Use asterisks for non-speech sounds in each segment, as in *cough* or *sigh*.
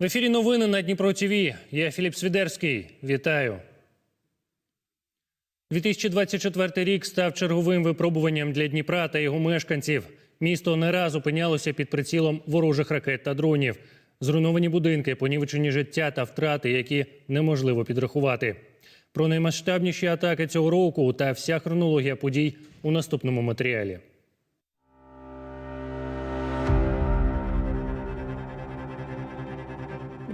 В ефірі новини на Дніпро ТВ. Я Філіп Свідерський. Вітаю. 2024 рік став черговим випробуванням для Дніпра та його мешканців. Місто не раз опинялося під прицілом ворожих ракет та дронів. Зруйновані будинки, понівечені життя та втрати, які неможливо підрахувати. Про наймасштабніші атаки цього року та вся хронологія подій у наступному матеріалі.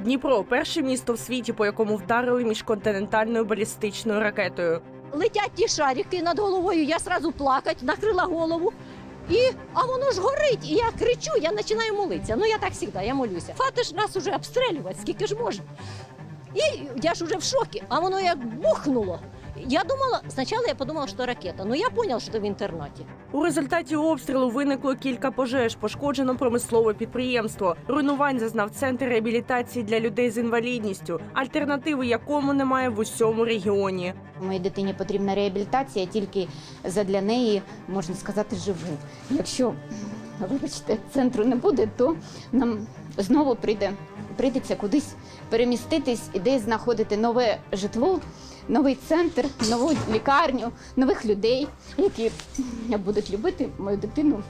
Дніпро перше місто в світі, по якому вдарили міжконтинентальною балістичною ракетою. летять ті шарики над головою, я сразу плакать, накрила голову. І, а воно ж горить, і я кричу, я починаю молитися. Ну я так завжди, я молюся. Фати ж нас уже обстрілювати, скільки ж можна. І я ж уже в шокі, а воно як бухнуло. Я думала, спочатку я подумала, що ракета, але я зрозуміла, що в інтернаті. У результаті обстрілу виникло кілька пожеж, пошкоджено промислове підприємство. Руйнувань зазнав центр реабілітації для людей з інвалідністю, альтернативи якому немає в усьому регіоні. Моїй дитині потрібна реабілітація тільки задля неї, можна сказати, живу. Якщо, вибачте, центру не буде, то нам знову прийде, прийдеться кудись переміститись і десь знаходити нове житло, новий центр, нову лікарню, нових людей, які будуть любити мою дитину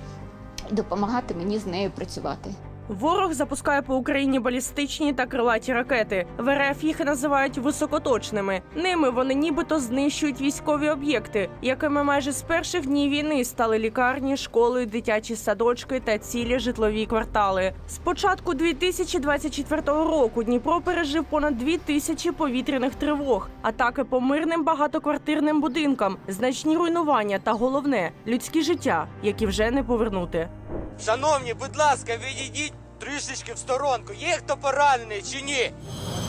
і допомагати мені з нею працювати. Ворог запускає по Україні балістичні та крилаті ракети. В РФ їх називають високоточними. Ними вони нібито знищують військові об'єкти, якими майже з перших днів війни стали лікарні, школи, дитячі садочки та цілі житлові квартали. З початку 2024 року Дніпро пережив понад дві тисячі повітряних тривог, атаки по мирним багатоквартирним будинкам, значні руйнування та головне людські життя, які вже не повернути. Шановні, будь ласка, відійдіть трішечки в сторонку. Є хто поранений чи ні? –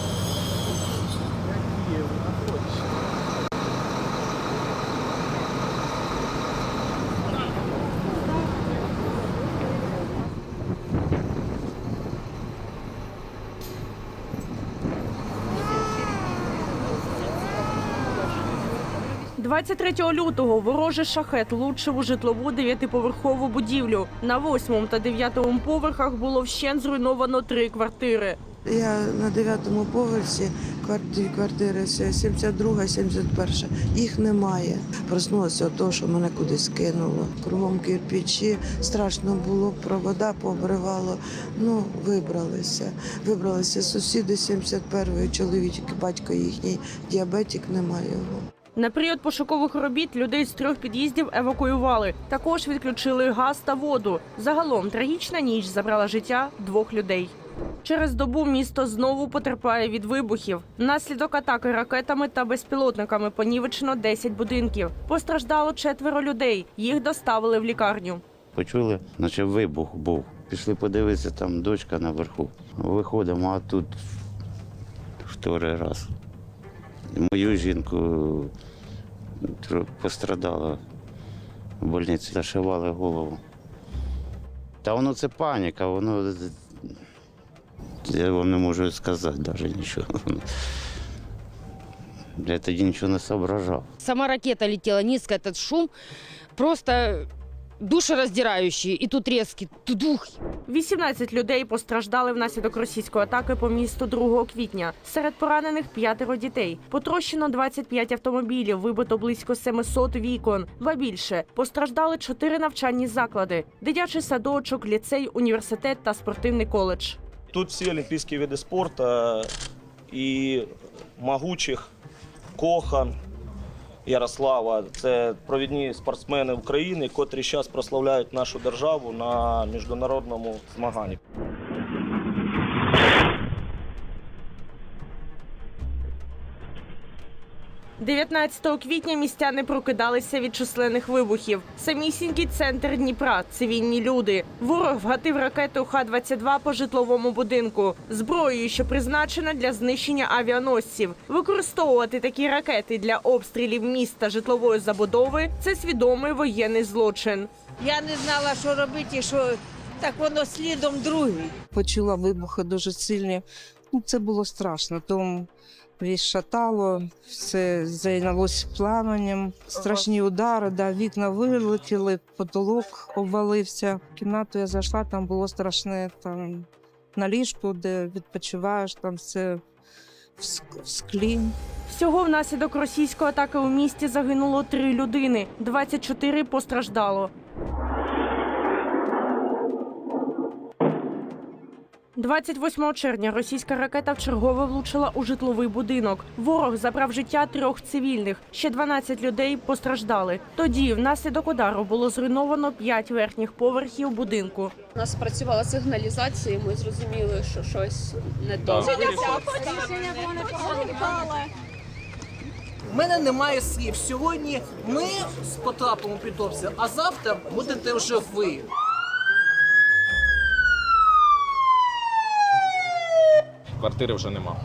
23 лютого ворожий шахет влучив у житлову дев'ятиповерхову будівлю. На восьмому та дев'ятому поверхах було вщент зруйновано три квартири. Я на дев'ятому поверсі дві квартири, 72, 71. Їх немає. Проснулася від того, що мене кудись кинуло. Кругом кирпичі, страшно було, провода пообривало. Ну, вибралися. Вибралися сусіди 71-ї, чоловік, батько їхній, діабетик, немає його. На період пошукових робіт людей з трьох під'їздів евакуювали. Також відключили газ та воду. Загалом трагічна ніч забрала життя двох людей. Через добу місто знову потерпає від вибухів. Внаслідок атаки ракетами та безпілотниками понівечено 10 будинків. Постраждало четверо людей. Їх доставили в лікарню. Почули, наче вибух був. Пішли подивитися, там дочка наверху. Виходимо, а тут вторий раз. Мою жінку пострадала в больниці, зашивали голову. Та воно це паніка, воно. Я вам не можу сказати навіть нічого. Я тоді нічого не соображав. Сама ракета летіла низько, цей шум просто душераздирающий. И тут резкий тудух. 18 людей постраждали внаслідок російської атаки по місту 2 квітня. Серед поранених п'ятеро дітей. Потрощено 25 автомобілів, вибито близько 700 вікон. Ба більше постраждали чотири навчальні заклади: дитячий садочок, ліцей, університет та спортивний коледж. Тут всі олімпійські види спорту і могучих, Кохан, Ярослава. Це провідні спортсмени України, котрі зараз прославляють нашу державу на міжнародному змаганні. – 19 квітня містяни прокидалися від численних вибухів. Самісінький центр Дніпра, цивільні люди. Ворог вгатив ракету Х-22 по житловому будинку. Зброєю, що призначена для знищення авіаносців. Використовувати такі ракети для обстрілів міста житлової забудови – це свідомий воєнний злочин. Я не знала, що робити, що так воно слідом другий. почула вибухи дуже сильні. Ну, це було страшно. Тому весь шатало, все зайнялось пламенем. Страшні удари, да, вікна вилетіли, потолок обвалився. В кімнату я зайшла, там було страшне, там на ліжку, де відпочиваєш, там все в склі. Всього внаслідок російської атаки у місті загинуло три людини, 24 постраждало. 28 червня російська ракета вчергове влучила у житловий будинок. Ворог забрав життя трьох цивільних. Ще 12 людей постраждали. Тоді внаслідок удару було зруйновано 5 верхніх поверхів будинку. У нас працювала сигналізація, і ми зрозуміли, що щось не то. У мене немає слів. Сьогодні ми потрапимо під обстріл, а завтра будете вже ви. Квартири вже нема.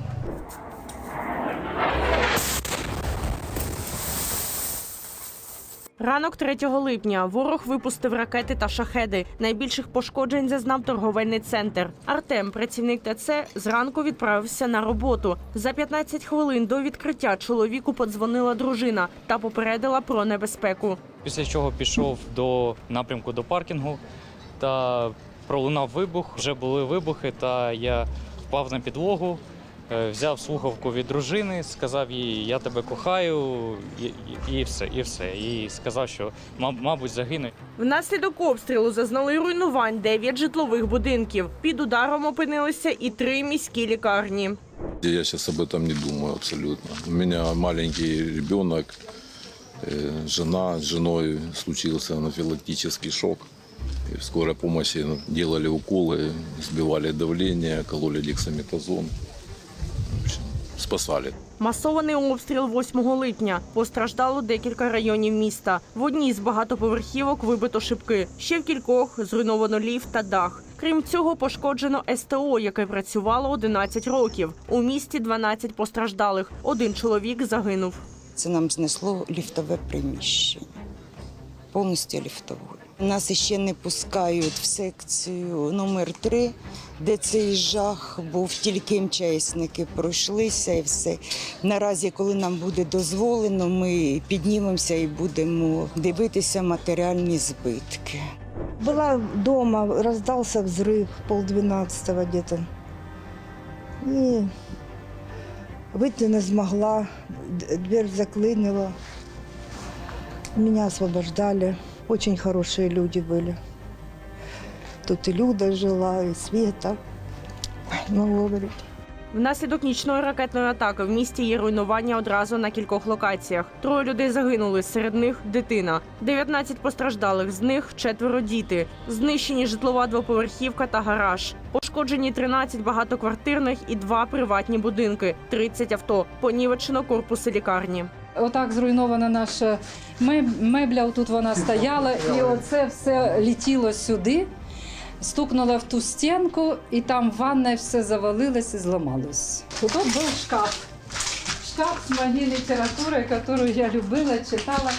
Ранок 3 липня ворог випустив ракети та шахеди. Найбільших пошкоджень зазнав торговельний центр. Артем, працівник ТЦ, зранку відправився на роботу. За 15 хвилин до відкриття чоловіку подзвонила дружина та попередила про небезпеку. Після чого пішов до напрямку до паркінгу та пролунав вибух. Вже були вибухи, та я впав на підлогу, е, взяв слухавку від дружини, сказав їй, я тебе кохаю, і, і, і все, і все. І сказав, що «Маб- мабуть загину. Внаслідок обстрілу зазнали руйнувань 9 житлових будинків. Під ударом опинилися і три міські лікарні. Я сейчас об этом не думаю абсолютно. У меня маленький ребенок, э, жена с женой случился анафилактический шок. И в скорой помощи делали уколы, сбивали давление, кололи дексаметазон. В общем, спасали. Масований обстріл 8 липня. Постраждало декілька районів міста. В одній з багатоповерхівок вибито шибки. Ще в кількох зруйновано ліфт та дах. Крім цього, пошкоджено СТО, яке працювало 11 років. У місті 12 постраждалих. Один чоловік загинув. Це нам знесло ліфтове приміщення. Повністю ліфтове. Нас ще не пускають в секцію номер 3 де цей жах був. Тільки МЧСники пройшлися і все. Наразі, коли нам буде дозволено, ми піднімемося і будемо дивитися матеріальні збитки. Была дома, раздался взрыв полдвенадцатого где-то. И выйти не смогла, д- дверь заклинила. Меня освобождали. Очень хорошие люди были. Тут и Люда жила, и Света. Ну, говорю. Внаслідок нічної ракетної атаки в місті є руйнування одразу на кількох локаціях. Троє людей загинули, серед них дитина. 19 постраждалих, з них четверо діти. Знищені житлова двоповерхівка та гараж. Пошкоджені 13 багатоквартирних і два приватні будинки, 30 авто. Понівечено корпуси лікарні. Отак зруйнована наша мебля. Тут вона стояла, і оце все летіло сюди, стукнуло в ту стінку, і там ванна все завалилось і зламалось. Тут був шкаф. Шкаф з моєї літератури, яку я любила, читала.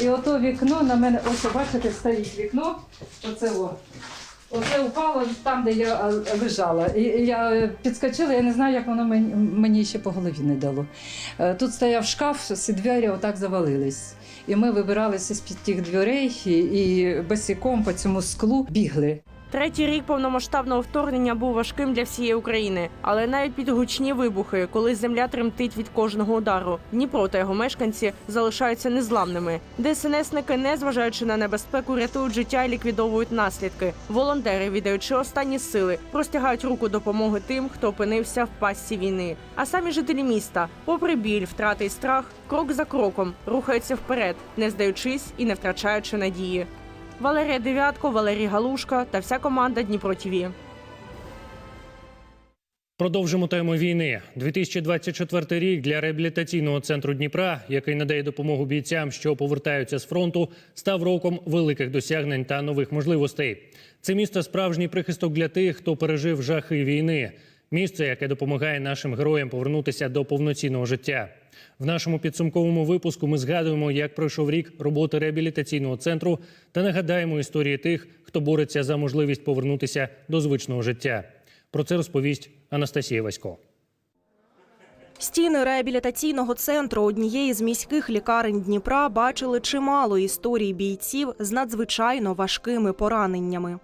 І ото вікно на мене, ось бачите, стоїть вікно. Оце о. Оце упало там, де я лежала. І я е, підскочила, я не знаю, як воно мені, ще по голові не дало. Е, Тут стояв шкаф, всі двері отак завалились. І ми вибиралися з-під тих дверей і, і босиком по цьому склу бігли. Третій рік повномасштабного вторгнення був важким для всієї України, але навіть під гучні вибухи, коли земля тремтить від кожного удару, Дніпро та його мешканці залишаються незламними. ДСНСники, незважаючи на небезпеку, рятують життя і ліквідовують наслідки. Волонтери, віддаючи останні сили, простягають руку допомоги тим, хто опинився в пастці війни. А самі жителі міста, попри біль, втрати і страх, крок за кроком рухаються вперед, не здаючись і не втрачаючи надії. Валерія Дев'ятко, Валерій Галушка та вся команда Дніпро ТІВІ. Продовжимо тему війни. 2024 рік для реабілітаційного центру Дніпра, який надає допомогу бійцям, що повертаються з фронту, став роком великих досягнень та нових можливостей. Це місто справжній прихисток для тих, хто пережив жахи війни. Місце, яке допомагає нашим героям повернутися до повноцінного життя. В нашому підсумковому випуску ми згадуємо, як пройшов рік роботи реабілітаційного центру та нагадаємо історії тих, хто бореться за можливість повернутися до звичного життя. Про це розповість Анастасія Васько. Стіни реабілітаційного центру однієї з міських лікарень Дніпра бачили чимало історій бійців з надзвичайно важкими пораненнями.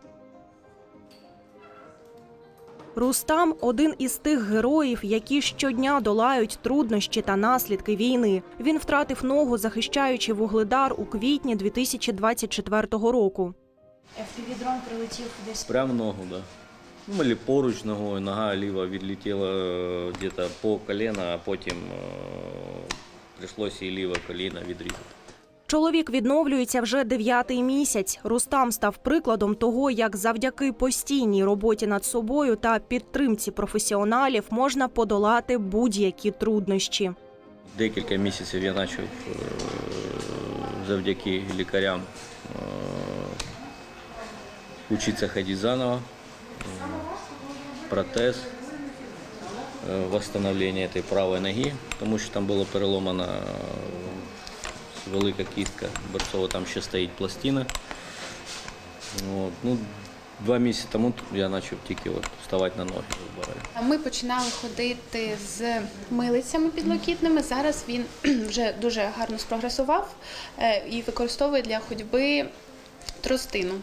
Рустам один із тих героїв, які щодня долають труднощі та наслідки війни. Він втратив ногу, захищаючи вугледар у квітні 2024 року. FPV-дрон прилетів десь Прямо в ногу, да. Ну, или поруч ногою, нога ліва відлетіла е, где-то по колено, а потім е, прийшлося і ліве коліно відрізати. Чоловік відновлюється вже дев'ятий місяць. Рустам став прикладом того, як завдяки постійній роботі над собою та підтримці професіоналів можна подолати будь-які труднощі. Декілька місяців я почав е, завдяки лікарям е, учитися ходити заново, Е, протез, е, восстановлення цієї правої ноги, тому що там було переломана е, велика кістка борцова, там ще стоїть пластина. От. Ну, два місяці тому я почав тільки от вставати на ноги. Ми починали ходити з милицями підлокітними. Зараз він *clears throat* вже дуже гарно спрогресував е, і використовує для ходьби тростину.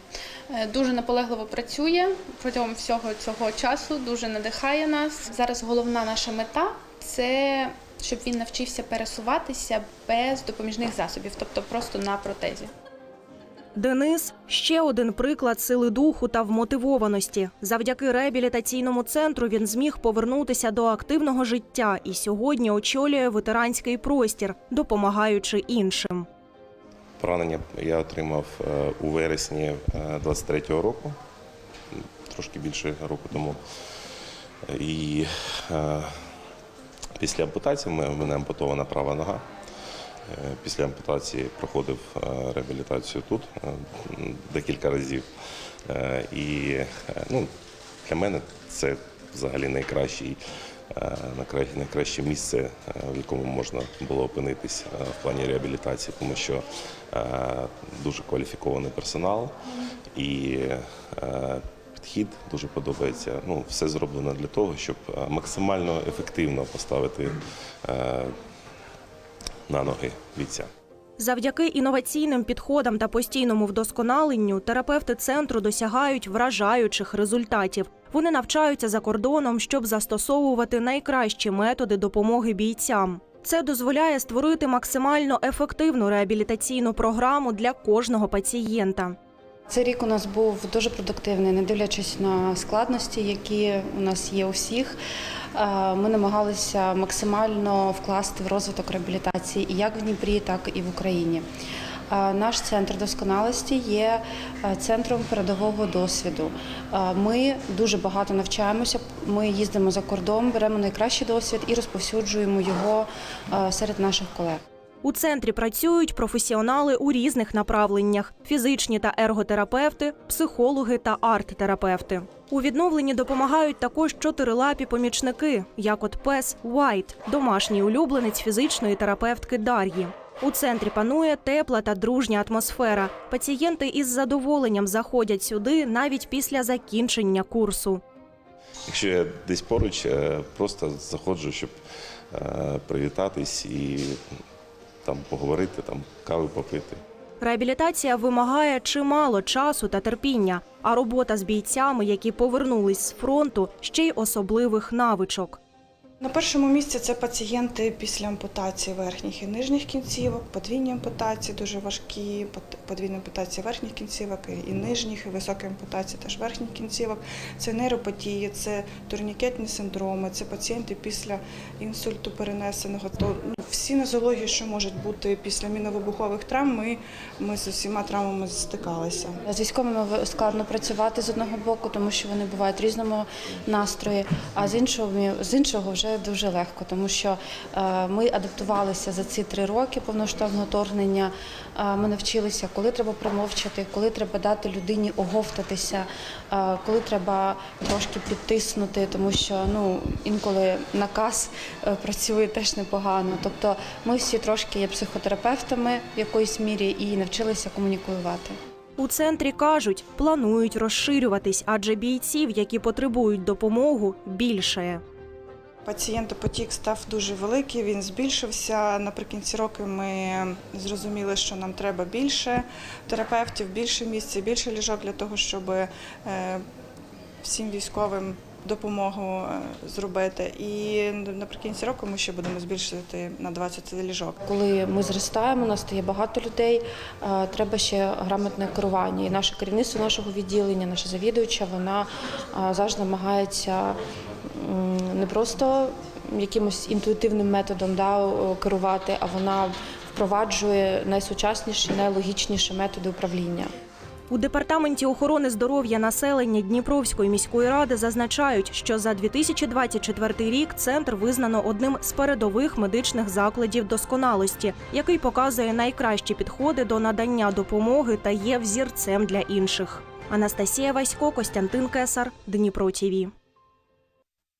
Е, Дуже наполегливо працює протягом всього цього часу, дуже надихає нас. Зараз головна наша мета це щоб він навчився пересуватися без допоміжних засобів, тобто просто на протезі. Денис ще один приклад сили духу та вмотивованості. Завдяки реабілітаційному центру він зміг повернутися до активного життя і сьогодні очолює ветеранський простір, допомагаючи іншим. Поранення я отримав е, у вересні 23-го року, трошки більше року тому. І е, після ампутації в мене- ампутована права нога. Е, Після ампутації проходив е, реабілітацію тут е, декілька разів. І ну, для мене це взагалі найкращий, найкраще місце, в якому можна було опинитись в плані реабілітації, тому що дуже кваліфікований персонал і підхід дуже подобається. Ну, все зроблено для того, щоб е, максимально ефективно поставити е, на ноги бійця. Завдяки інноваційним підходам та постійному вдосконаленню терапевти центру досягають вражаючих результатів. Вони навчаються за кордоном, щоб застосовувати найкращі методи допомоги бійцям. Це дозволяє створити максимально ефективну реабілітаційну програму для кожного пацієнта. Цей рік у нас був дуже продуктивний, не дивлячись на складності, які у нас є у всіх. Е, Ми намагалися максимально вкласти в розвиток реабілітації і як в Дніпрі, так і в Україні. Е, Наш центр досконалості є е, центром передового досвіду. Ми дуже багато навчаємося. Ми їздимо за кордон, беремо найкращий досвід і розповсюджуємо його серед наших колег. У центрі працюють професіонали у різних направленнях: фізичні та ерготерапевти, психологи та арт-терапевти. У відновленні допомагають також чотирилапі помічники, як от пес White, домашній улюбленець фізичної терапевтки Дар'ї. У центрі панує тепла та дружня атмосфера. Пацієнти із задоволенням заходять сюди навіть після закінчення курсу. Якщо я десь поруч, просто заходжу, щоб е, привітатись і там поговорити, там кави попити. Реабілітація вимагає чимало часу та терпіння, а робота з бійцями, які повернулись з фронту, ще й особливих навичок. На першому місці це пацієнти після ампутації верхніх і нижніх кінцівок, подвійні ампутації дуже важкі, подвійна ампутація верхніх кінцівок і- нижніх, і високі ампутації теж верхніх кінцівок. Це нейропатії, це турнікетні синдроми, це пацієнти після інсульту перенесеного. То ну, всі нозології, що можуть бути після міновибухових травм, ми, ми з усіма травмами стикалися. З військовими складно працювати з одного боку, тому що вони бувають в різному настрої, а з іншого з іншого вже дуже легко, тому що е, ми адаптувалися за ці три роки повноштабного вторгнення. Е, Ми навчилися, коли треба промовчати, коли треба дати людині оговтатися, е, коли треба трошки підтиснути, тому що ну інколи наказ працює теж непогано. Тобто ми всі трошки є психотерапевтами в якоїсь мірі і навчилися комунікувати. У центрі кажуть, планують розширюватись, адже бійців, які потребують допомогу, більше. Пацієнтопотік став дуже великий, він збільшився. Наприкінці року ми зрозуміли, що нам треба більше терапевтів, більше місця, більше ліжок для того, щоб е, всім військовим допомогу е, зробити. І наприкінці року ми ще будемо збільшувати на 20 ліжок. Коли ми зростаємо, у нас стає багато людей, е, треба ще грамотне керування. І наше керівництво нашого відділення, наша завідуюча, вона е, завжди намагається не просто якимось інтуїтивним методом да, керувати, а вона впроваджує найсучасніші, найлогічніші методи управління. У департаменті охорони здоров'я населення Дніпровської міської ради зазначають, що за 2024 рік центр визнано одним з передових медичних закладів досконалості, який показує найкращі підходи до надання допомоги та є взірцем для інших. Анастасія Васько, Костянтин Кесар, Дніпро ТІВІ.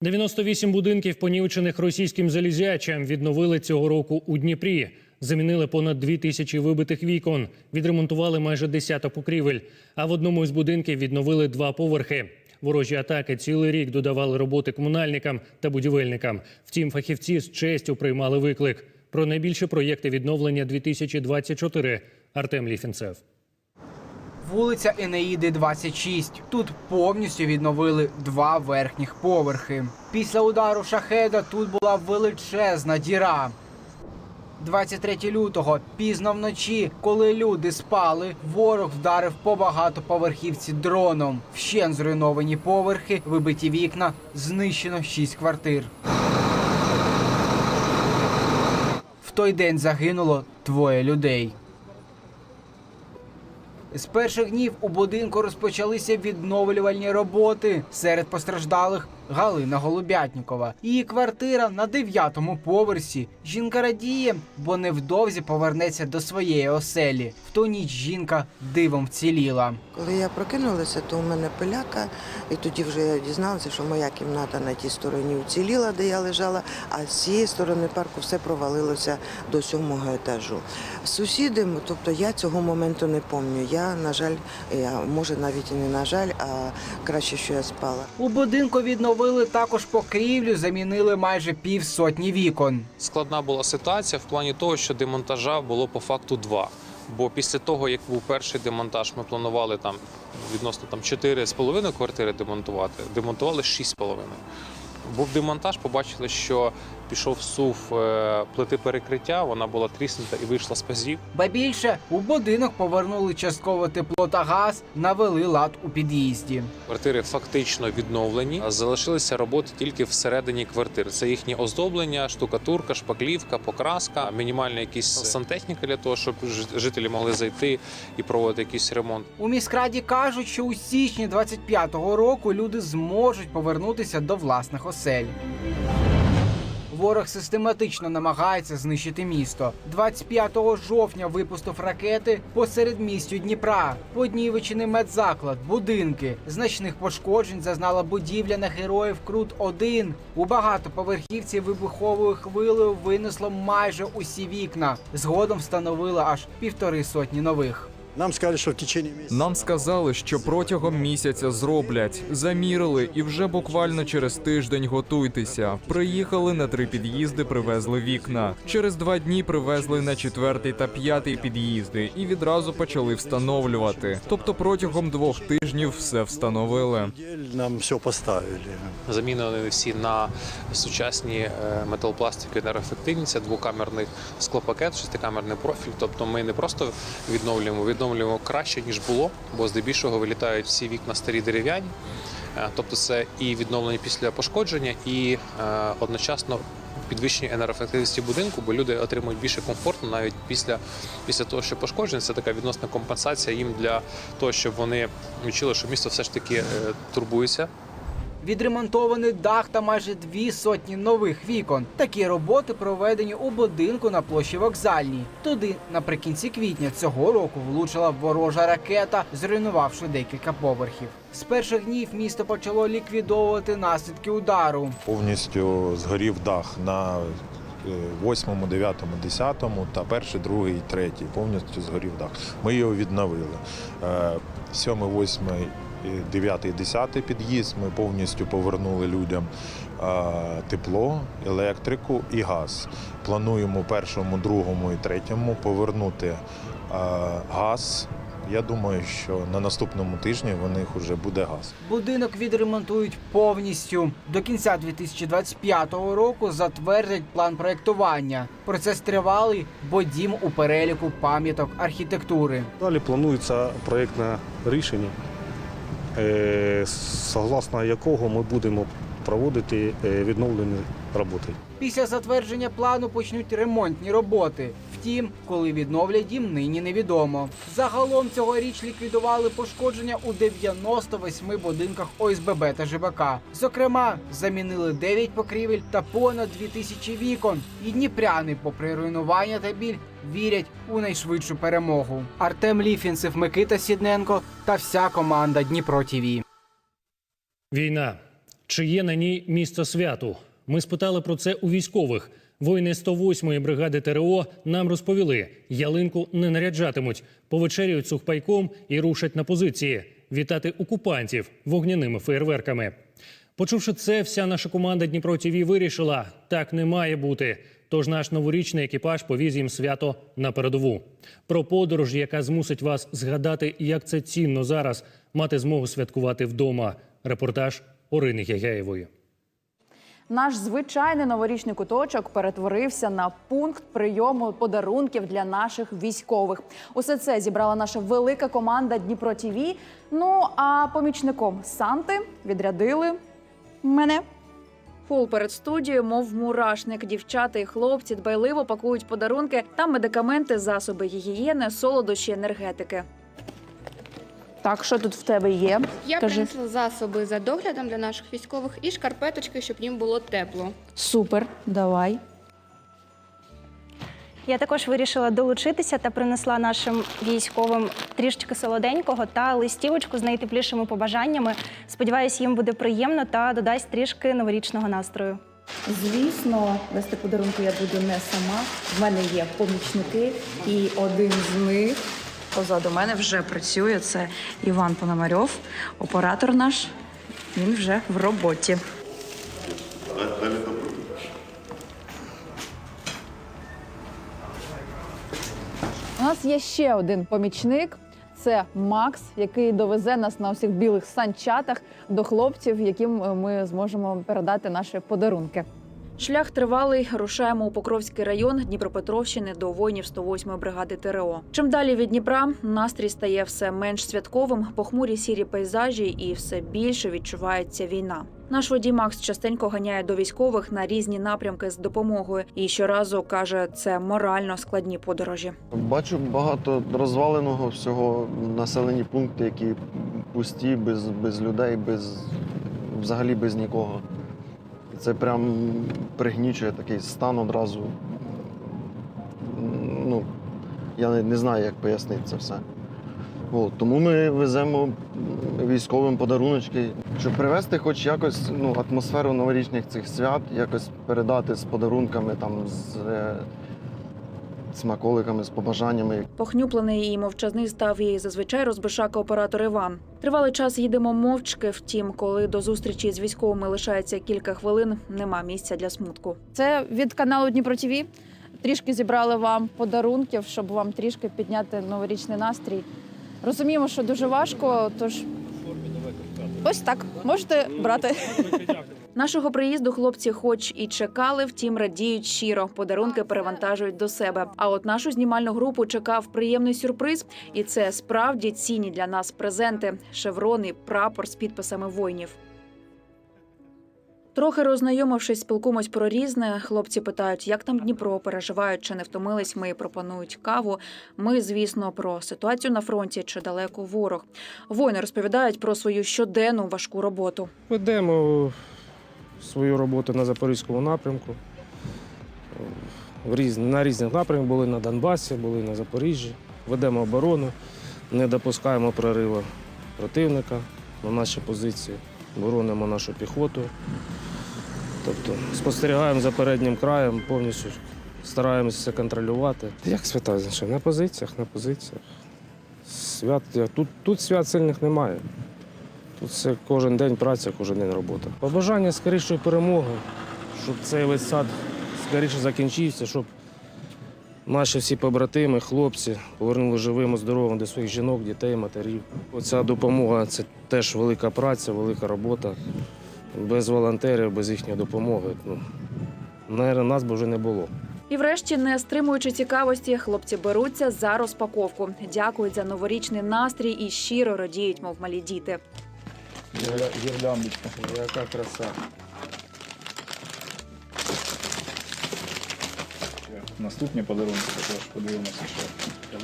98 будинків, понівечених російським залізячам, відновили цього року у Дніпрі. Замінили понад дві тисячі вибитих вікон, відремонтували майже десяток покрівель. А в одному із будинків відновили два поверхи. Ворожі атаки цілий рік додавали роботи комунальникам та будівельникам. Втім, фахівці з честю приймали виклик. Про найбільші проєкти відновлення 2024 Артем Ліфінцев. Вулиця Енеїди, 26. Тут повністю відновили два верхніх поверхи. Після удару шахеда тут була величезна діра. 23 лютого, пізно вночі, коли люди спали, ворог вдарив по багатоповерхівці дроном. Вщен зруйновані поверхи, вибиті вікна, знищено 6 квартир. В той день загинуло двоє людей. З перших днів у будинку розпочалися відновлювальні роботи. Серед постраждалих Галина Голубятнікова. Її квартира на дев'ятому поверсі. Жінка радіє, бо невдовзі повернеться до своєї оселі. В ту ніч жінка дивом вціліла. Коли я прокинулася, то у мене пиляка, і тоді вже я дізналася, що моя кімната на тій стороні уціліла, де я лежала, а з цієї сторони парку все провалилося до сьомого етажу. Сусіди, тобто я цього моменту не пам'ятаю. Я, на жаль, я, може навіть і не на жаль, а краще, що я спала. У будинку відновили також покрівлю, замінили майже півсотні вікон. Складна була ситуація в плані того, що демонтажа було по факту два. Бо після того, як був перший демонтаж, ми планували там відносно там 4,5 квартири демонтувати, демонтували 6,5. Був демонтаж, побачили, що пішов сув е, плити перекриття, вона була тріснута і вийшла з пазів. Ба більше у будинок повернули частково тепло та газ, навели лад у під'їзді. Квартири фактично відновлені. Залишилися роботи тільки всередині квартир. Це їхнє оздоблення, штукатурка, шпаклівка, покраска, мінімальна якісь сантехніка для того, щоб жителі могли зайти і проводити якийсь ремонт. У міськраді кажуть, що у січні 25-го року люди зможуть повернутися до власних осель. Ворог систематично намагається знищити місто. 25 жовтня випустив ракети посеред містю Дніпра. Поднівечений медзаклад, будинки. Значних пошкоджень зазнала будівля на героїв Крут 1 У багатоповерхівці вибуховою хвилею винесло майже усі вікна. Згодом встановили аж півтори сотні нових. Нам сказали, що в течение місяця. Нам сказали, що протягом місяця зроблять. Замірили, і вже буквально через тиждень готуйтеся. Приїхали на три під'їзди, привезли вікна. Через два дні привезли на четвертий та п'ятий під'їзди і відразу почали встановлювати. Тобто протягом двох тижнів все встановили. Нам все поставили. Замінені всі на сучасні е, металопластики енергоефективні. Це двокамерний склопакет, шестикамерний профіль. Тобто ми не просто відновлюємо, відновлюємо краще ніж було, бо здебільшого вилітають всі вікна старі дерев'яні. Е, Тобто це і відновлення після пошкодження, і е, одночасно підвищення енергоефективності будинку, бо люди отримують більше комфорту навіть після, після того, що пошкодження. Це така відносна компенсація їм для того, щоб вони відчули, що місто все ж таки е, турбується Відремонтований дах та майже дві сотні нових вікон. Такі роботи проведені у будинку на площі вокзальній. Туди наприкінці квітня цього року влучила ворожа ракета, зруйнувавши декілька поверхів. З перших днів місто почало ліквідовувати наслідки удару. Повністю згорів дах на е, восьмому, дев'ятому, десятому та перший, другий, третій. Повністю згорів дах. Ми його відновили. Е, Сьомий, восьмий, е, дев'ятий, десятий під'їзд. Ми повністю повернули людям тепло, електрику і газ. Плануємо першому, другому і третьому повернути газ, Я думаю, що на наступному тижні в них вже буде газ. Будинок відремонтують повністю. До кінця 2025 року затвердять план проєктування. Процес тривалий, бо дім у переліку пам'яток архітектури. Далі планується проєктне рішення, согласно якого ми будемо проводити е, відновлені роботи. Після затвердження плану почнуть ремонтні роботи. Втім, коли відновлять дім, нині невідомо. Загалом цьогоріч ліквідували пошкодження у 98 будинках ОСББ та ЖБК. Зокрема, замінили 9 покрівель та понад 2000 вікон. І дніпряни, попри руйнування та біль, вірять у найшвидшу перемогу. Артем Ліфінцев, Микита Сідненко та вся команда Дніпро ТІВІ. Війна. Чи є на ній місце святу? Ми спитали про це у військових. Воїни 108-ї бригади ТРО нам розповіли: ялинку не наряджатимуть, повечеряють сухпайком і рушать на позиції вітати окупантів вогняними феєрверками. Почувши це, вся наша команда Дніпро ТІВІ вирішила: так не має бути. Тож наш новорічний екіпаж повіз їм свято на передову. Про подорож, яка змусить вас згадати, як це цінно зараз мати змогу святкувати вдома. Репортаж Орини Гягяєвої. Наш звичайний новорічний куточок перетворився на пункт прийому подарунків для наших військових. Усе це зібрала наша велика команда Дніпро ТІВІ. Ну а помічником Санти відрядили мене. Пол перед студією, мов мурашник, дівчата і хлопці дбайливо пакують подарунки та медикаменти, засоби гігієни, солодощі, енергетики. Так, що тут в тебе є? Я Кажи. принесла засоби за доглядом для наших військових і шкарпеточки, щоб їм було тепло. Супер, давай. Я також вирішила долучитися та принесла нашим військовим трішечки солоденького та листівочку з найтеплішими побажаннями. Сподіваюсь, їм буде приємно та додасть трішки новорічного настрою. Звісно, вести подарунки я буду не сама. В мене є помічники, і один з них позаду мене вже працює. Це Іван Пономарьов, оператор наш. Він вже в роботі. У нас є ще один помічник. Це Макс, який довезе нас на усіх білих санчатах до хлопців, яким е, ми зможемо передати наші подарунки. Шлях тривалий. Рушаємо у Покровський район Дніпропетровщини до воїнів 108-ї бригади ТРО. Чим далі від Дніпра настрій стає все менш святковим, похмурі сірі пейзажі і все більше відчувається війна. Наш водій Макс частенько ганяє до військових на різні напрямки з допомогою. І щоразу каже, це морально складні подорожі. Бачу багато розваленого всього, населені пункти, які пусті, без, без людей, без, взагалі без нікого. Це прям пригнічує такий стан одразу. Ну, я не, знаю, як пояснити це все. От, тому ми веземо військовим подаруночки, щоб привезти хоч якось ну, атмосферу новорічних цих свят, якось передати з подарунками, там, з е, смаколиками, з побажаннями. Похнюплений і мовчазний став її зазвичай розбишака оператор Іван. Тривалий час їдемо мовчки. Втім, коли до зустрічі з військовими лишається кілька хвилин, нема місця для смутку. Це від каналу Дніпро ТІВІ. Трішки зібрали вам подарунків, щоб вам трішки підняти новорічний настрій. Розуміємо, що дуже важко, тож ось так можете брати. Нашого приїзду хлопці, хоч і чекали, втім радіють щиро. Подарунки перевантажують до себе. А от нашу знімальну групу чекав приємний сюрприз, і це справді цінні для нас презенти: шеврони, прапор з підписами воїнів. Трохи роззнайомившись, спілкуємось про різне. Хлопці питають, як там Дніпро, переживають, чи не втомились ми пропонують каву. Ми, звісно, про ситуацію на фронті чи далеко ворог. Воїни розповідають про свою щоденну важку роботу. Ведемо свою роботу на Запорізькому напрямку. На різних напрямках були на Донбасі, були на Запоріжжі. Ведемо оборону, не допускаємо прориву противника на наші позиції, боронимо нашу піхоту. Тобто спостерігаємо за переднім краєм, повністю стараємося контролювати. Як свята значить? На позиціях, на позиціях. Свят, тут, тут свят сильних немає. Тут це кожен день праця, кожен день робота. Побажання скорішої перемоги, щоб цей весь сад скоріше закінчився, щоб Наші всі побратими, хлопці повернули живими, здоровими до своїх жінок, дітей, матерів. Оця допомога це теж велика праця, велика робота. Без волонтерів, без їхньої допомоги. Ну, наверное, нас би вже не було. І врешті, не стримуючи цікавості, хлопці беруться за розпаковку. Дякують за новорічний настрій і щиро радіють, мов малі діти. Гірляндочка, яка краса. Наступні подарунки також подивимося ще.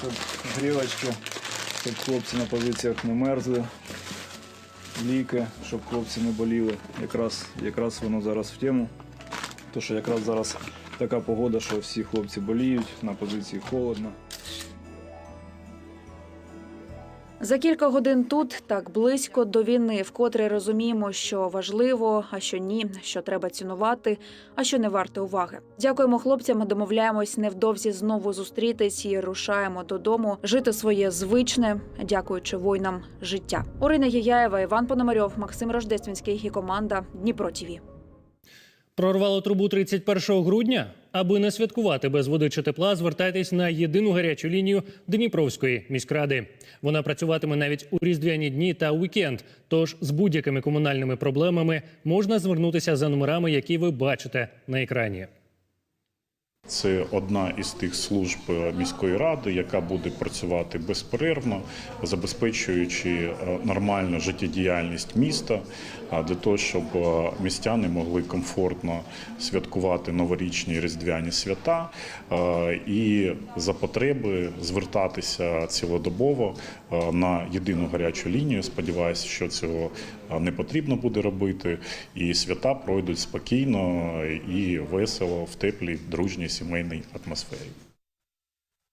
Щоб грілочки, щоб хлопці на позиціях не мерзли. Ліки, щоб хлопці не боліли. Якраз, якраз воно зараз в тему. То, що якраз зараз така погода, що всі хлопці боліють, на позиції холодно. За кілька годин тут так близько до війни, вкотре розуміємо, що важливо, а що ні, що треба цінувати, а що не варте уваги. Дякуємо хлопцям. Домовляємось невдовзі знову зустрітись і рушаємо додому жити своє звичне, дякуючи воїнам життя. Орина Єяєва, Іван Пономарьов, Максим Рождественський і команда Дніпро ТІВІ. Прорвало трубу 31 грудня. Аби не святкувати без води чи тепла, звертайтесь на єдину гарячу лінію Дніпровської міськради. Вона працюватиме навіть у різдвяні дні та вікенд. Тож з будь-якими комунальними проблемами можна звернутися за номерами, які ви бачите на екрані. Це одна із тих служб е, міської ради, яка буде працювати безперервно, забезпечуючи е, нормальну життєдіяльність міста, для того, щоб е, містяни могли комфортно святкувати новорічні різдвяні свята е, і за потреби звертатися цілодобово е, на єдину гарячу лінію. Сподіваюся, що цього не потрібно буде робити, і свята пройдуть спокійно і весело в теплій, дружній сімейній атмосфері.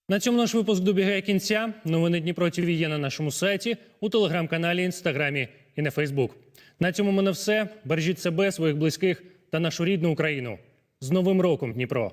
На цьому наш випуск добігає кінця. Новини Дніпро ТВ є на нашому сайті, у телеграм-каналі, інстаграмі і на Фейсбук. На цьому мене все. Бережіть себе, своїх близьких та нашу рідну Україну. З Новим роком, Дніпро!